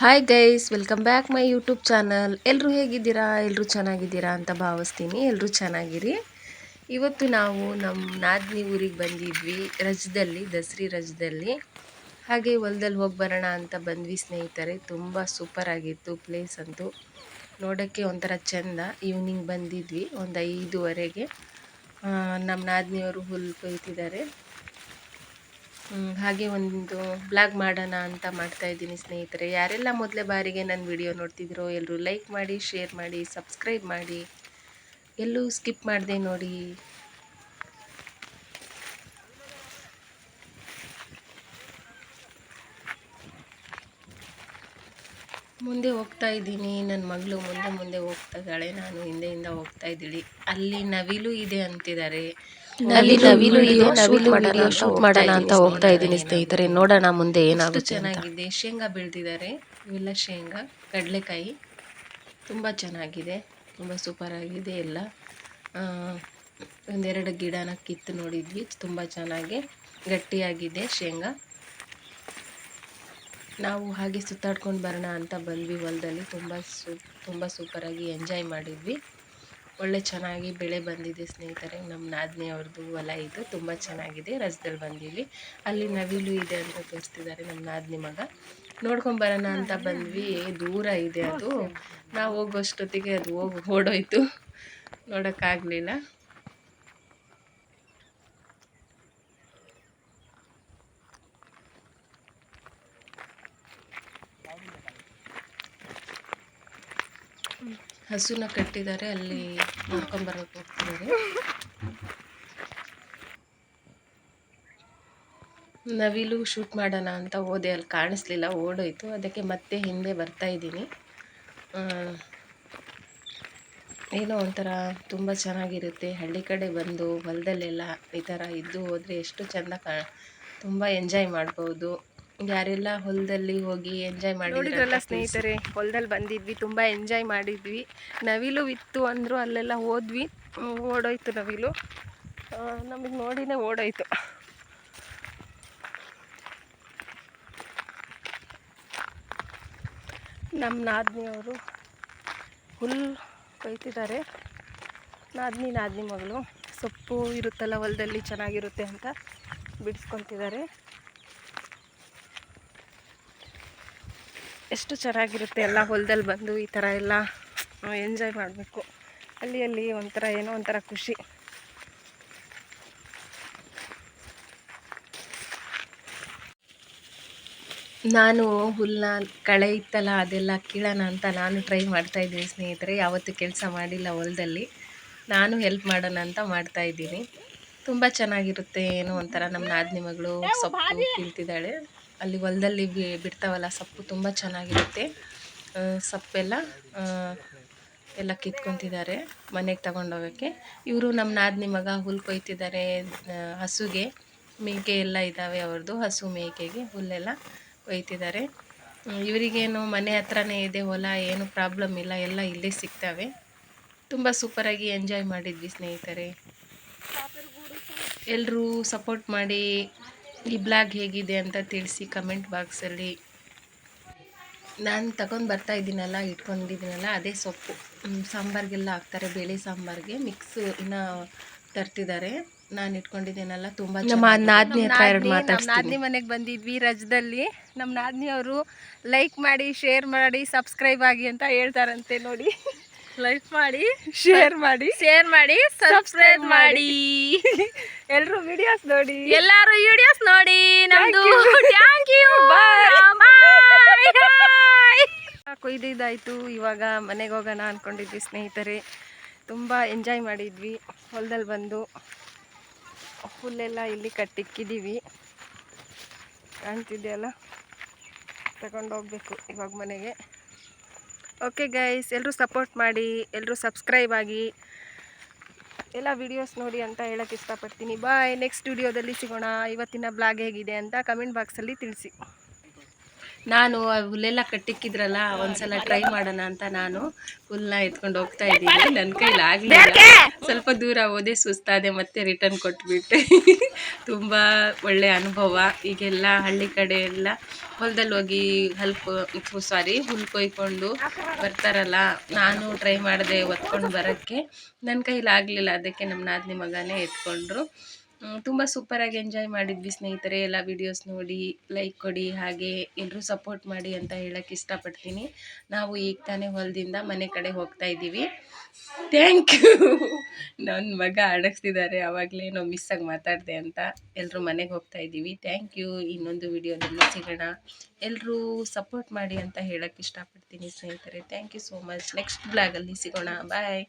Hi guys welcome back my YouTube channel ಎಲ್ಲರೂ ಹೇಗಿದ್ದೀರಾ? ಎಲ್ಲರೂ ಚೆನ್ನಾಗಿದ್ದೀರಾ ಅಂತ ಭಾವಿಸ್ತೀನಿ. ಎಲ್ಲರೂ ಚೆನ್ನಾಗಿರಿ? ಇವತ್ತು ನಾವು ನಮ್ಮ ನಾದಿನಿ ಊರಿಗೆ ಬಂದಿದ್ವಿ. ರಜದಲ್ಲಿ, ದಸರಿ ರಜದಲ್ಲಿ. ಹಾಗೆ ಹೊಲದಲ್ಲಿ ಹೋಗಿ ಬರೋಣ ಅಂತ ಬಂದ್ವಿ ಸ್ನೇಹಿತರೆ. ತುಂಬ ಸೂಪರ್ ಆಗಿತ್ತು ಪ್ಲೇಸ್ ಅಂತೂ. ನೋಡೋಕ್ಕೆ ಒಂಥರ ಚೆಂದ. ಈವ್ನಿಂಗ್ ಬಂದಿದ್ವಿ, ಒಂದು ಐದುವರೆಗೆ. ನಮ್ಮ ನಾದಿನಿಯವರು ಹುಲ್ಲು ಕೊಯ್ತಿದ್ದಾರೆ. ಹಾಗೆ ಒಂದು ಬ್ಲಾಗ್ ಮಾಡೋಣ ಅಂತ ಮಾಡ್ತಾ ಇದ್ದೀನಿ ಸ್ನೇಹಿತರೆ. ಯಾರೆಲ್ಲ ಮೊದಲೇ ಬಾರಿಗೆ ನನ್ನ ವಿಡಿಯೋ ನೋಡ್ತಿದ್ರೋ ಎಲ್ಲರೂ ಲೈಕ್ ಮಾಡಿ, ಶೇರ್ ಮಾಡಿ, ಸಬ್ಸ್ಕ್ರೈಬ್ ಮಾಡಿ. ಎಲ್ಲೂ ಸ್ಕಿಪ್ ಮಾಡಿದೆ ನೋಡಿ. ಮುಂದೆ ಹೋಗ್ತಾ ಇದ್ದೀನಿ. ನನ್ನ ಮಗಳು ಮುಂದೆ ಮುಂದೆ ಹೋಗ್ತಾ ಇದ್ದಾಳೆ. ನಾನು ಹಿಂದೆಯಿಂದ ಹೋಗ್ತಾ ಇದ್ದೀನಿ ಅಲ್ಲಿ ನವಿಲು ಇದೆ ಅಂತಿದ್ದಾರೆ. ಅಲ್ಲಿ ನವಿಲು ಇದೆ, ನವಿಲು ಮಾಡೋಣ ಶೂಟ್ ಮಾಡೋಣ ಅಂತ ಹೋಗ್ತಾ ಇದ್ದೀನಿ ಸ್ನೇಹಿತರೆ. ನೋಡೋಣ ಮುಂದೆ ಏನಾಗುತ್ತೆ ಚೆನ್ನಾಗಿದೆ? ಶೇಂಗಾ ಬೆಳೆದಿದ್ದಾರೆ. ಇವೆಲ್ಲ ಶೇಂಗಾ ಕಡಲೆಕಾಯಿ ತುಂಬ ಚೆನ್ನಾಗಿದೆ ತುಂಬ ಸೂಪರ್ ಆಗಿದೆ ಎಲ್ಲ. ಒಂದೆರಡು ಗಿಡನ ಕಿತ್ತು ನೋಡಿದ್ವಿ ತುಂಬ ಚೆನ್ನಾಗಿ ಗಟ್ಟಿಯಾಗಿದೆ ಶೇಂಗಾ. ನಾವು ಹಾಗೆ ಸುತ್ತಾಡ್ಕೊಂಡು ಬರೋಣ ಅಂತ ಬಂದ್ವಿ ಹೊಲದಲ್ಲಿ ತುಂಬ ಸೂ ತುಂಬ ಸೂಪರಾಗಿ ಎಂಜಾಯ್ ಮಾಡಿದ್ವಿ. ಒಳ್ಳೆ ಚೆನ್ನಾಗಿ ಬೆಳೆ ಬಂದಿದೆ ಸ್ನೇಹಿತರೆ, ನಮ್ಮ ನಾದಿನಿ ಅವ್ರದ್ದು ಹೊಲ ಇದು, ತುಂಬ ಚೆನ್ನಾಗಿದೆ ರಜದಲ್ಲಿ ಬಂದೀವಿ ಅಲ್ಲಿ ನವಿಲು ಇದೆ ಅಂತ ತೋರಿಸ್ತಿದ್ದಾರೆ ನಮ್ಮ ನಾದಿನಿ ಮಗ. ನೋಡ್ಕೊಂಡು ಬರೋಣ ಅಂತ ಬಂದ್ವಿ. ದೂರ ಇದೆ ಅದು. ನಾವು ಹೋಗೋಷ್ಟೊತ್ತಿಗೆ ಅದು ಹೋಗಿ, ಓಡೋಯ್ತು. ನೋಡೋಕ್ಕಾಗಲಿಲ್ಲ. ಹಸುನ ಕಟ್ಟಿದ್ದಾರೆ, ಅಲ್ಲಿ ನೋಡ್ಕೊಂಬರಕ್ಕೆ ಹೋಗ್ತಿದ್ದಾರೆ. ನವಿಲು ಶೂಟ್ ಮಾಡೋಣ ಅಂತ ಹೋದೆ, ಅಲ್ಲಿ ಕಾಣಿಸ್ಲಿಲ್ಲ, ಓಡೋಯ್ತು. ಅದಕ್ಕೆ ಮತ್ತೆ ಹಿಂದೆ ಬರ್ತಾ ಇದ್ದೀನಿ. ಏನೋ ಒಂಥರ ತುಂಬ ಚೆನ್ನಾಗಿರುತ್ತೆ. ಹಳ್ಳಿ ಕಡೆ ಬಂದು ಹೊಲದಲ್ಲೆಲ್ಲ ಈ ಥರ ಇದ್ದು ಹೋದರೆ ಎಷ್ಟು ಚೆಂದ ಕಾ ತುಂಬ ಎಂಜಾಯ್ ಮಾಡ್ಬೋದು. ಯಾರೆಲ್ಲ ಹೊಲದಲ್ಲಿ ಹೋಗಿ ಎಂಜಾಯ್ ನೋಡಿದ್ರಲ್ಲ ಸ್ನೇಹಿತರೆ ಹೊಲದಲ್ಲಿ ಬಂದಿದ್ವಿ ತುಂಬ ಎಂಜಾಯ್ ಮಾಡಿದ್ವಿ. ನವಿಲು ಇತ್ತು ಅಂದರು ಅಲ್ಲೆಲ್ಲ ಹೋದ್ವಿ. ಓಡೋಯ್ತು ನವಿಲು. ನಮಗೆ ನೋಡಿನೇ ಓಡೋಯ್ತು. ನಮ್ಮ ನಾದಿನಿಯವರು ಹುಲ್ಲು ಕೊಯ್ತಿದ್ದಾರೆ. ನಾದಿನಿ ನಾದಿನಿ ಮಗಳು. ಸೊಪ್ಪು ಇರುತ್ತಲ್ಲ ಹೊಲದಲ್ಲಿ ಚೆನ್ನಾಗಿರುತ್ತೆ ಅಂತ ಬಿಡಿಸ್ಕೊತಿದ್ದಾರೆ. ಎಷ್ಟು ಚೆನ್ನಾಗಿರುತ್ತೆ ಎಲ್ಲ ಹೊಲದಲ್ಲಿ ಬಂದು ಈ ಥರ ಎಲ್ಲ ಎಂಜಾಯ್ ಮಾಡಬೇಕು. ಅಲ್ಲಿ ಅಲ್ಲಿ ಒಂಥರ ಏನೋ ಒಂಥರ ಖುಷಿ. ನಾನು ಹುಲ್ಲ ಕಳೆ ಇತ್ತಲ್ಲ, ಅದೆಲ್ಲ ಕೀಳೋಣ ಅಂತ ನಾನು ಟ್ರೈ ಮಾಡ್ತಾ ಇದ್ದೀನಿ ಸ್ನೇಹಿತರೆ. ಯಾವತ್ತೂ ಕೆಲಸ ಮಾಡಿಲ್ಲ ಹೊಲದಲ್ಲಿ. ನಾನು ಹೆಲ್ಪ್ ಮಾಡೋಣ ಅಂತ ಮಾಡ್ತಾ ಇದ್ದೀನಿ. ತುಂಬ ಚೆನ್ನಾಗಿರುತ್ತೆ ಏನೋ ಒಂಥರ ನಮ್ಮ ನಾದಿನಿ ಮಗಳು ಸೊಪ್ಪು ಕೀಳ್ತಿದ್ದಾಳೆ. ಅಲ್ಲಿ ಹೊಲದಲ್ಲಿ ಬಿಡ್ತಾವಲ್ಲ ಸೊಪ್ಪು ತುಂಬ ಚೆನ್ನಾಗಿರುತ್ತೆ. ಸೊಪ್ಪೆಲ್ಲ ಎಲ್ಲ ಕಿತ್ಕೊತಿದ್ದಾರೆ ಮನೆಗೆ ತಗೊಂಡೋಗೋಕ್ಕೆ. ಇವರು ನಮ್ಮ ನಾದಿನಿ ಮಗ ಹುಲ್ಲು ಕೊಯ್ತಿದ್ದಾರೆ ಹಸುಗೆ. ಮೇಕೆ ಎಲ್ಲ ಇದ್ದಾವೆ ಅವ್ರದ್ದು ಹಸು ಮೇಕೆಗೆ ಹುಲ್ಲೆಲ್ಲ ಕೊಯ್ತಿದ್ದಾರೆ. ಇವರಿಗೇನು ಮನೆ ಹತ್ರನೇ ಇದೆ ಹೊಲ, ಏನು ಪ್ರಾಬ್ಲಮ್ ಇಲ್ಲ, ಎಲ್ಲ ಇಲ್ಲೇ ಸಿಗ್ತವೆ. ತುಂಬ ಸೂಪರಾಗಿ ಎಂಜಾಯ್ ಮಾಡಿದ್ವಿ ಸ್ನೇಹಿತರೆ. ಎಲ್ಲರೂ ಸಪೋರ್ಟ್ ಮಾಡಿ ಈ ಬ್ಲಾಗ್ ಹೇಗಿದೆ ಅಂತ ತಿಳಿಸಿ ಕಮೆಂಟ್ ಬಾಕ್ಸಲ್ಲಿ. ನಾನು ತಗೊಂಡು ಬರ್ತಾ ಇದ್ದೀನಲ್ಲ ಇಟ್ಕೊಂಡಿದ್ದೀನಲ್ಲ ಅದೇ ಸೊಪ್ಪು. ಸಾಂಬಾರ್ಗೆಲ್ಲ ಹಾಕ್ತಾರೆ ಬೇಳೆ ಸಾಂಬಾರ್ಗೆ. ಮಿಕ್ಸ್ ಇನ್ನು ತರ್ತಿದ್ದಾರೆ. ನಾನು ಇಟ್ಕೊಂಡಿದ್ದೀನಲ್ಲ ತುಂಬ ನಮ್ಮ. ನಾದಿನಿ ನಮ್ಮ ನಾದ್ನಿ ಮನೆಗೆ ಬಂದಿದ್ವಿ ರಜದಲ್ಲಿ. ನಮ್ಮ ನಾದಿನಿ ಅವರು ಲೈಕ್ ಮಾಡಿ ಶೇರ್ ಮಾಡಿ ಸಬ್ಸ್ಕ್ರೈಬ್ ಆಗಿ ಅಂತ ಹೇಳ್ತಾರಂತೆ ನೋಡಿ. ಲೈಕ್ ಮಾಡಿ ಶೇರ್ ಮಾಡಿ. ಶೇರ್ ಮಾಡಿ ಸಬ್ಸ್ಕ್ರೈಬ್ ಮಾಡಿ. ಎಲ್ಲರೂ ವಿಡಿಯೋಸ್ ನೋಡಿ. ಎಲ್ಲಾರು ವಿಡಿಯೋಸ್ ನೋಡಿ. ನಮ್ದು ಥ್ಯಾಂಕ್ ಯು ಕೊಯ್ದಿದ್ದಾಯಿತು ಇವಾಗ ಮನೆಗೆ ಹೋಗೋಣ ಅಂದ್ಕೊಂಡಿದ್ವಿ ಸ್ನೇಹಿತರೆ. ತುಂಬ ಎಂಜಾಯ್ ಮಾಡಿದ್ವಿ. ಹೊಲದಲ್ಲಿ ಬಂದು ಹುಲ್ಲೆಲ್ಲ ಇಲ್ಲಿ ಕಟ್ಟಿಕ್ಕಿದ್ದೀವಿ ಕಾಣ್ತಿದೆಯಲ್ಲ? ತಗೊಂಡೋಗ್ಬೇಕು ಇವಾಗ ಮನೆಗೆ. ಓಕೆ ಗೈಸ್ ಎಲ್ಲರೂ ಸಪೋರ್ಟ್ ಮಾಡಿ ಎಲ್ಲರೂ ಸಬ್ಸ್ಕ್ರೈಬ್ ಆಗಿ. ಎಲ್ಲ ವಿಡಿಯೋಸ್ ನೋಡಿ ಅಂತ ಹೇಳಕ್ಕೆ ಇಷ್ಟಪಡ್ತೀನಿ. ಬಾಯ್ ನೆಕ್ಸ್ಟ್ ವಿಡಿಯೋದಲ್ಲಿ ಸಿಗೋಣ. ಇವತ್ತಿನ ಬ್ಲಾಗ್ ಹೇಗಿದೆ ಅಂತ ಕಮೆಂಟ್ ಬಾಕ್ಸಲ್ಲಿ ತಿಳಿಸಿ. ನಾನು ಆ ಹುಲ್ಲೆಲ್ಲ ಕಟ್ಟಿಕ್ಕಿದ್ರಲ್ಲ ಒಂದ್ಸಲ ಟ್ರೈ ಮಾಡೋಣ ಅಂತ ನಾನು ಹುಲ್ನ ಎತ್ಕೊಂಡು ಹೋಗ್ತಾ ಇದ್ದೀನಿ. ನನ್ನ ಕೈಲಿ ಆಗಲಿಲ್ಲ. ಸ್ವಲ್ಪ ದೂರ ಹೋದೆ ಸುಸ್ತಾದೆ ಮತ್ತೆ ರಿಟರ್ನ್ ಕೊಟ್ಬಿಟ್ಟೆ. ತುಂಬ ಒಳ್ಳೆ ಅನುಭವ. ಈಗೆಲ್ಲ ಹಳ್ಳಿ ಕಡೆ ಎಲ್ಲ ಹೊಲದಲ್ಲಿ ಹೋಗಿ ಹಲ್ಕು ಸಾರಿ ಹುಲ್ ಕೊಯ್ಕೊಂಡು ಬರ್ತಾರಲ್ಲ ನಾನು ಟ್ರೈ ಮಾಡಿದೆ ಒತ್ಕೊಂಡು ಬರೋಕ್ಕೆ ನನ್ನ ಕೈಲಿ ಆಗಲಿಲ್ಲ. ಅದಕ್ಕೆ ನಮ್ಮ ನಾದಿನಿ ಮಗನೇ ಎತ್ಕೊಂಡ್ರು. ತುಂಬ ಸೂಪರಾಗಿ ಎಂಜಾಯ್ ಮಾಡಿದ್ವಿ ಸ್ನೇಹಿತರೆ. ಎಲ್ಲ ವಿಡಿಯೋಸ್ ನೋಡಿ ಲೈಕ್ ಕೊಡಿ, ಹಾಗೆ ಎಲ್ಲರೂ ಸಪೋರ್ಟ್ ಮಾಡಿ ಅಂತ ಹೇಳಕ್ಕೆ ಇಷ್ಟಪಡ್ತೀನಿ. ನಾವು ಈಗ ತಾನೇ ಹೊಲದಿಂದ ಮನೆ ಕಡೆ ಹೋಗ್ತಾ ಇದ್ದೀವಿ. ಥ್ಯಾಂಕ್ ಯು ನನ್ನ ಮಗ ಅಡಗಿಸ್ತಿದ್ದಾರೆ ಆವಾಗಲೇ ನಾವು ಮಿಸ್ಸಾಗಿ ಮಾತಾಡಿದೆ ಅಂತ ಎಲ್ಲರೂ ಮನೆಗೆ ಹೋಗ್ತಾ ಇದ್ದೀವಿ. ಥ್ಯಾಂಕ್ ಯು ಇನ್ನೊಂದು ವಿಡಿಯೋದಲ್ಲಿ ಸಿಗೋಣ. ಎಲ್ಲರೂ ಸಪೋರ್ಟ್ ಮಾಡಿ ಅಂತ ಹೇಳಕ್ಕೆ ಇಷ್ಟಪಡ್ತೀನಿ ಸ್ನೇಹಿತರೆ. Thank you so much next ಬ್ಲಾಗಲ್ಲಿ ಸಿಗೋಣ. ಬಾಯ್